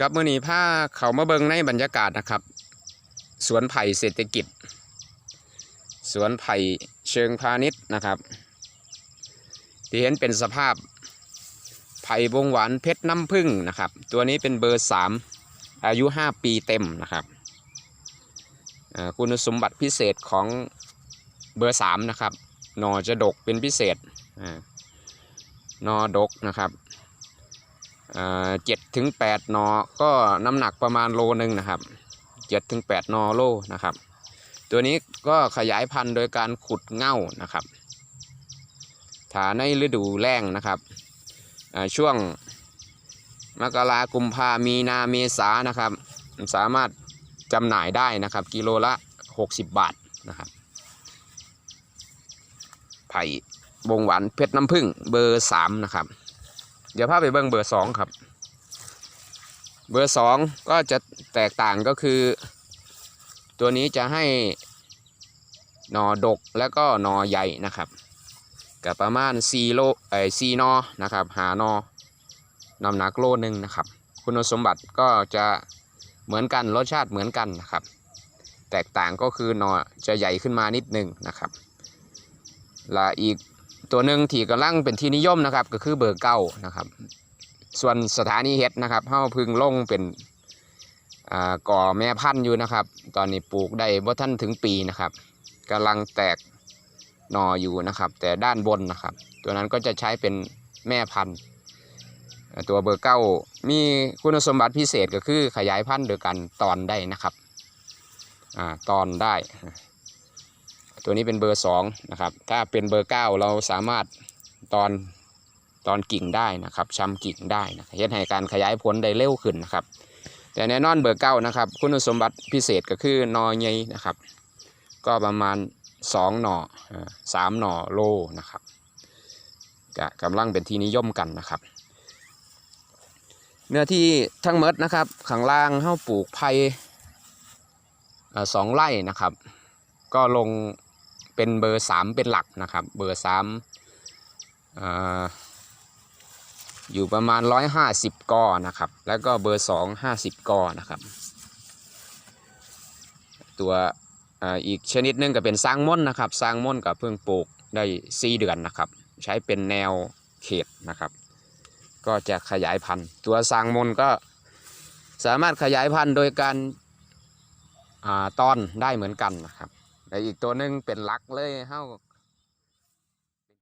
กับมื่อนี้ผ้าเขามาเบิงในบรรยากาศนะครับ สวนไผ่เศรษฐกิจ สวนไผ่เชิงพาณิชย์นะครับ ที่เห็นเป็นสภาพไผ่วงหวานเพชรน้ำผึ้งนะครับ ตัวนี้เป็นเบอร์สามอายุ5ปีเต็มนะครับคุณสมบัติพิเศษของเบอร์สามนะครับหนอจะดกเป็นพิเศษอนอดกนะครับ เจ็ดถึงแปดนอก็น้ำหนักประมาณโลหนึ่งนะครับเจ็ดถึงแปดนอโลนะครับ ตัวนี้ก็ขยายพันธุ์โดยการขุดเง่านะครับถาในฤดูแล้งนะครับช่วงมกรากุมภามีนาเมษานะครับ สามารถจำหน่ายได้นะครับ กิโลละ 60 บาทนะครับ ไผ่บงหวานเพชรน้ำผึ้งเบอร์สามนะครับ เดี๋ยวพาไปเบิ้งเบอร์สองครับ เบอร์สองก็จะแตกต่างก็คือ ตัวนี้จะให้หนอดกแล้วก็หนอใหญ่นะครับกับประมาณ4โลไอ้4นอนะครับ หานอน้ำหนักโลนึงนะครับ คุณสมบัติก็จะเหมือนกันรสชาติเหมือนกันนะครับ แตกต่างก็คือหนอจะใหญ่ขึ้นมานิดหนึงนะครับและอีก ตัวหนึ่งที่กำลังเป็นที่นิยมนะครับ ก็คือเบอร์เก้านะครับ ส่วนสถานีเฮ็ดนะครับเฮาพึงลงเป็นอ่าก่อแม่พันธุ์อยู่นะครับ ตอนนี้ปลูกได้บ่ท่านถึงปีนะครับกำลังแตกหน่ออยู่นะครับ แต่ด้านบนนะครับ ตัวนั้นก็จะใช้เป็นแม่พันธุ์ ตัวเบอร์เก้ามีคุณสมบัติพิเศษก็คือขยายพันธุ์โดยการตอนได้นะครับอ่าตอนได้ ตัวนี้เป็นเบอร์สองนะครับถ้าเป็นเบอร์เก้าเราสามารถตอนตอนกิ่งได้นะครับชำกิ่งได้นะเฮ็ดให้การขยายผลได้เร็วขึ้นนะครับ แต่แน่นอนเบอร์เก้านะครับ คุณสมบัติพิเศษก็คือนอใหญ่นะครับ ก็ประมาณสองหน่อสามหน่อโลนะครับก็กำลังเป็นที่นิยมกันนะครับ เนื้อที่ทั้งหมดนะครับข้างล่างเฮาปลูกไผ่สองไร่นะครับ ก็ลง เป็นเบอร์สามเป็นหลักนะครับ เบอร์สามอยู่ประมาณร้อยห้าสิบกอนะครับ แล้วก็เบอร์สองห้าสิบกอนะครับ ตัวออีกชนิดหนึงก็เป็นสร้างม่อนนะครับสร้างม่อนกับเพิ่งปลูกได้สี่เดือนนะครับ ใช้เป็นแนวเขตนะครับ ก็จะขยายพันธุ์ ตัวสร้างมนก็สามารถขยายพันธุ์โดยการาตอนได้เหมือนกันนะครับ แต่อีกตัวหนึงเป็นลักเลยเฮา